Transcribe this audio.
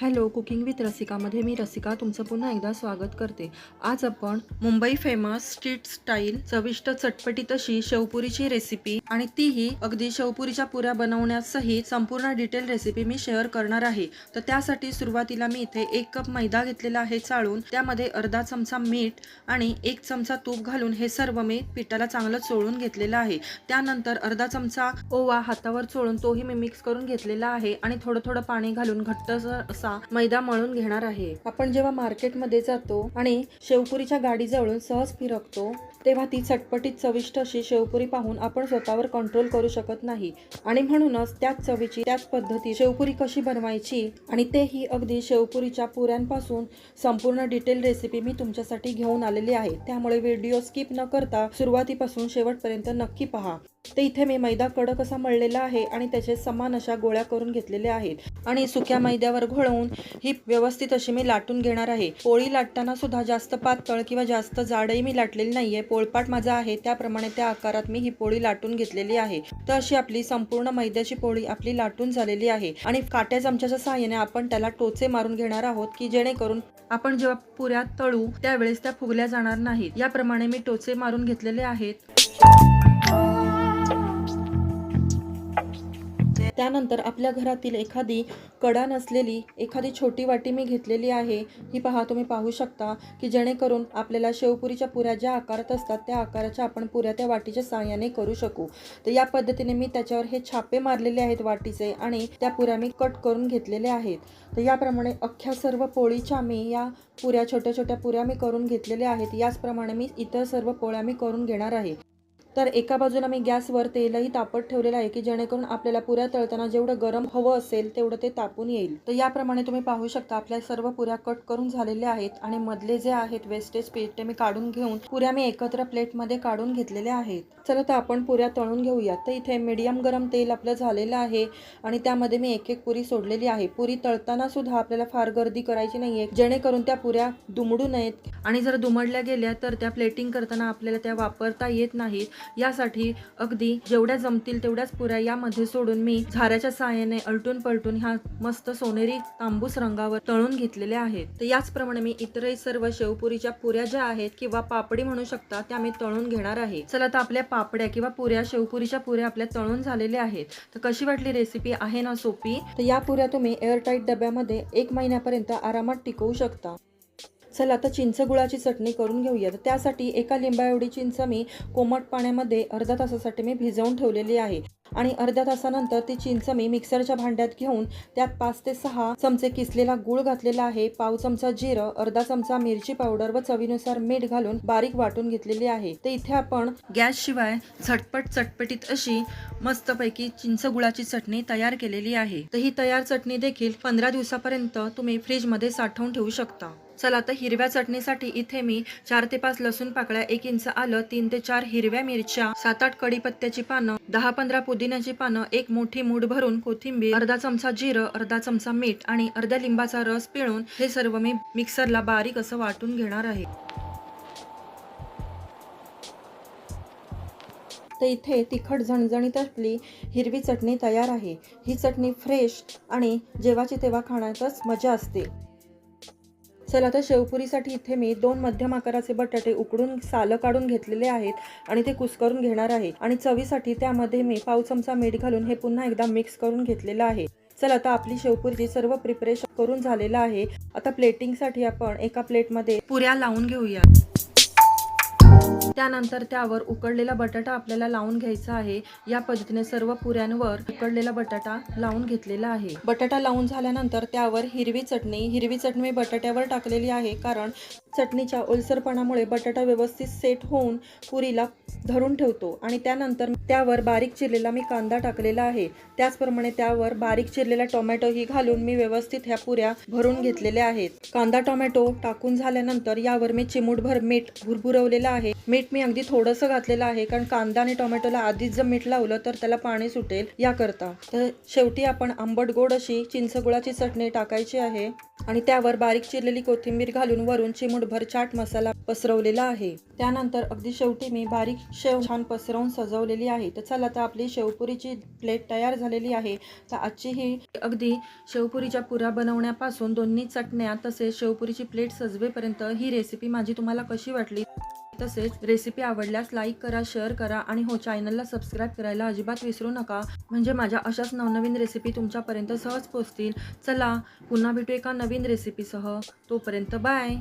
Hello cooking with रसिकामध्ये मी रसिका तुमचं पुन्हा एकदा स्वागत करते. आज आपण मुंबई फेमस स्ट्रीट स्टाईल चविष्ट चटपटीत अशी शेवपुरीची रेसिपी आणि तीही अगदी शेवपुरीच्या पुऱ्या बनवण्यासही संपूर्ण डिटेल रेसिपी मी शेअर करणार आहे. तर त्यासाठी सुरुवातीला मी इथे एक कप मैदा घेतलेला आहे चाळून. त्यामध्ये अर्धा चमचा मीठ आणि एक चमचा तूप घालून हे सर्व मी पिठाला चांगलं चोळून घेतलेलं आहे. त्यानंतर अर्धा चमचा ओवा हातावर चोळून तोही मी मिक्स करून घेतलेला आहे आणि थोडं थोडं पाणी घालून घट्ट असा मैदा मळून घेणार आहे. आपण जेव्हा मार्केटमध्ये जातो आणि शेवपुरीच्या गाडी जवळून सहज फिरकतो तेव्हा ती चटपटीत चविष्ट अशी शेवपुरी पाहून आपण स्वतःवर कंट्रोल करू शकत नाही. आणि म्हणूनच त्याच चवीची त्याच पद्धती शेवपुरी कशी बनवायची आणि तेही अगदी शेवपुरीच्या पुऱ्यांपासून संपूर्ण डिटेल रेसिपी मी तुमच्यासाठी घेऊन आलेली आहे. त्यामुळे व्हिडिओ स्किप न करता सुरुवातीपासून शेवटपर्यंत नक्की पहा. ते इथे मी मैदा कडक असा मळलेला आहे आणि त्याचे समान अशा गोळ्या करून घेतलेल्या आहेत. आणि सुक्या मैद्यावर घोळवून ही व्यवस्थित अशी मी लाटून घेणार आहे. पोळी लाटताना सुद्धा जास्त पातळ किंवा जास्त जाडही मी लाटलेली नाहीये पोळपाट माझा आहे त्याप्रमाणे त्या आकारात मी ही पोळी लाटून घेतलेली आहे. तर अशी आपली संपूर्ण मैद्याची पोळी आपली लाटून झालेली आहे आणि काट्या चमच्याच्या सहाय्याने आपण त्याला टोचे मारून घेणार आहोत की जेणेकरून आपण जेव्हा पुऱ्या तळू त्यावेळेस त्या फुगल्या जाणार नाहीत. याप्रमाणे मी टोचे मारून घेतलेले आहेत. त्यानंतर आपल्या घरातील एखादी कडा नसलेली एखादी छोटी वाटी मी घेतलेली आहे. ही पहा तुम्ही पाहू शकता की जेणेकरून आपल्याला शेवपुरीच्या पुऱ्या ज्या आकारात असतात त्या आकाराच्या आपण पुऱ्या त्या वाटीच्या साहाय्याने करू शकू. तर या पद्धतीने मी त्याच्यावर हे छापे मारलेले आहेत वाटीचे आणि त्या पुऱ्या मी कट करून घेतलेल्या आहेत. तर याप्रमाणे अख्ख्या सर्व पोळीच्या मी या पुऱ्या छोट्या छोट्या पुऱ्या मी करून घेतलेल्या आहेत. याचप्रमाणे मी इतर सर्व पोळ्या मी करून घेणार आहे. तर एका बाजूला मी गॅसवर तेलही तापत ठेवलेलं आहे की जेणेकरून आपल्याला पुऱ्या तळताना जेवढं गरम हवं असेल तेवढं ते तापून येईल. तर याप्रमाणे तुम्ही पाहू शकता आपल्या सर्व पुऱ्या कट करून झालेल्या आहेत आणि मधले जे आहेत वेस्टेज पीठ ते मी काढून घेऊन पुऱ्या मी एकत्र प्लेटमध्ये काढून घेतलेल्या आहेत. चला तर आपण पुऱ्या तळून घेऊयात. तर इथे मीडियम गरम तेल आपलं झालेलं आहे आणि त्यामध्ये मी एक एक पुरी सोडलेली आहे. पुरी तळताना सुद्धा आपल्याला फार गर्दी करायची नाहीये जेणेकरून त्या पुऱ्या दुमडू नयेत. आणि जर दुमडल्या गेल्या तर त्या प्लेटिंग करताना आपल्याला त्या वापरता येत नाहीत. यासाठी अगदी जेवढ्या जमतील तेवढ्याच पुऱ्या यामध्ये सोडून मी झाऱ्याच्या सहाय्याने अलटून पलटून ह्या मस्त सोनेरी तांबूस रंगावर तळून घेतलेल्या आहेत. तर याचप्रमाणे मी इतरही सर्व शेवपुरीच्या पुऱ्या ज्या आहेत किंवा पापडी म्हणू शकता त्या मी तळून घेणार आहे. चला तर आपल्या पापड्या किंवा पुऱ्या शेवपुरीच्या पुऱ्या आपल्या तळून झालेल्या आहेत. तर कशी वाटली रेसिपी आहे ना सोपी? तर या पुऱ्या तुम्ही एअरटाईट डब्यामध्ये एक महिन्यापर्यंत आरामात टिकवू शकता. चला आता चिंच गुळाची चटणी करून घेऊया तर त्यासाठी एका लिंबा एवढी चिंच मी कोमट पाण्यामध्ये अर्धा तासासाठी मी भिजवून ठेवलेली आहे. आणि अर्ध्या तासानंतर ती चिंच मी मिक्सरच्या भांड्यात घेऊन त्यात पाच ते सहा चमचे किसलेला गुळ घातलेला आहे. पाव चमचा जिरं अर्धा चमचा मिरची पावडर व चवीनुसार मीठ घालून बारीक वाटून घेतलेली आहे. तर इथे आपण गॅस शिवाय झटपट चटपटीत अशी मस्तपैकी चिंच गुळाची चटणी तयार केलेली आहे. तर ही तयार चटणी देखील पंधरा दिवसापर्यंत तुम्ही फ्रीजमध्ये साठवून ठेवू शकता. चला आता हिरव्या चटणीसाठी इथे मी चार ते पाच लसूण पाकळ्या एक इंच आलं तीन ते चार हिरव्या मिरच्या सात आठ कडीपत्त्याची पानं दहा पंधरा पुदिन्याची पानं एक मोठी मूठ भरून कोथिंबीर अर्धा चमचा जिरं अर्धा चमचा मीठ आणि अर्ध्या लिंबाचा रस पिळून हे सर्व मी मिक्सरला बारीक असं वाटून घेणार आहे. तर इथे तिखट झणझणीत असली हिरवी चटणी तयार आहे. ही चटणी फ्रेश आणि जेव्हाची तेव्हा खाण्यातच मजा असते. चला आता शेवपुरीसाठी इथे मी दोन मध्यम आकाराचे बटाटे उकडून सालं काढून घेतलेले आहेत आणि ते कुस्करून घेणार आहे. आणि चवीसाठी त्यामध्ये मी पाव चमचा मीठ घालून हे पुन्हा एकदा मिक्स करून घेतलेलं आहे. चला आता आपली शेवपुरीची सर्व प्रिपरेशन करून झालेलं आहे आता प्लेटिंगसाठी आपण एका प्लेटमध्ये पुऱ्या लावून घेऊया. त्यानंतर त्यावर उकडलेला बटाटा आपल्याला लावून घ्यायचा आहे. या पद्धतीने सर्व पुऱ्यांवर उकडलेला बटाटा लावून घेतलेला आहे. बटाटा लावून झाल्यानंतर त्यावर हिरवी चटणी हिरवी चटणी मी बटाट्यावर टाकलेली आहे कारण चटणीच्या ओलसरपणामुळे बटाटा व्यवस्थित सेट होऊन पुरीला धरून ठेवतो. आणि त्यानंतर त्यावर बारीक चिरलेला मी कांदा टाकलेला आहे. त्याचप्रमाणे त्यावर बारीक चिरलेला टोमॅटो ही घालून मी व्यवस्थित ह्या पुऱ्या भरून घेतलेल्या आहेत. कांदा टोमॅटो टाकून झाल्यानंतर यावर मी चिमूटभर मीठ भुरभुरवलेलं आहे. मीठ मी अगदी थोडंसं घातलेलं आहे कारण कांदा आणि टोमॅटोला आधीच जर मीठ लावलं तर त्याला पाणी सुटेल याकरता. तर शेवटी आपण आंबट गोड अशी चिंचगुळाची चटणी टाकायची आहे आणि त्यावर बारीक चिरलेली कोथिंबीर घालून वरून चिमूटभर चाट मसाला पसरवलेला आहे. त्यानंतर अगदी शेवटी मी बारीक शेव छान पसरवून सजवलेली आहे. तर चला तर आपली शेवपुरीची प्लेट तयार झालेली आहे. तर आजची ही अगदी शेवपुरीच्या पुऱ्या बनवण्यापासून दोन्ही चटण्या तसेच शेवपुरीची प्लेट सजवेपर्यंत ही रेसिपी माझी तुम्हाला कशी वाटली? तसेच रेसिपी आवडल्यास लाईक करा शेअर करा आणि हो चॅनलला सबस्क्राईब करायला अजिबात विसरू नका. म्हणजे माझ्या अशाच नवनवीन रेसिपी तुमच्यापर्यंत सहज पोहोचतील. चला पुन्हा भेटू एका नवीन रेसिपीसह तोपर्यंत बाय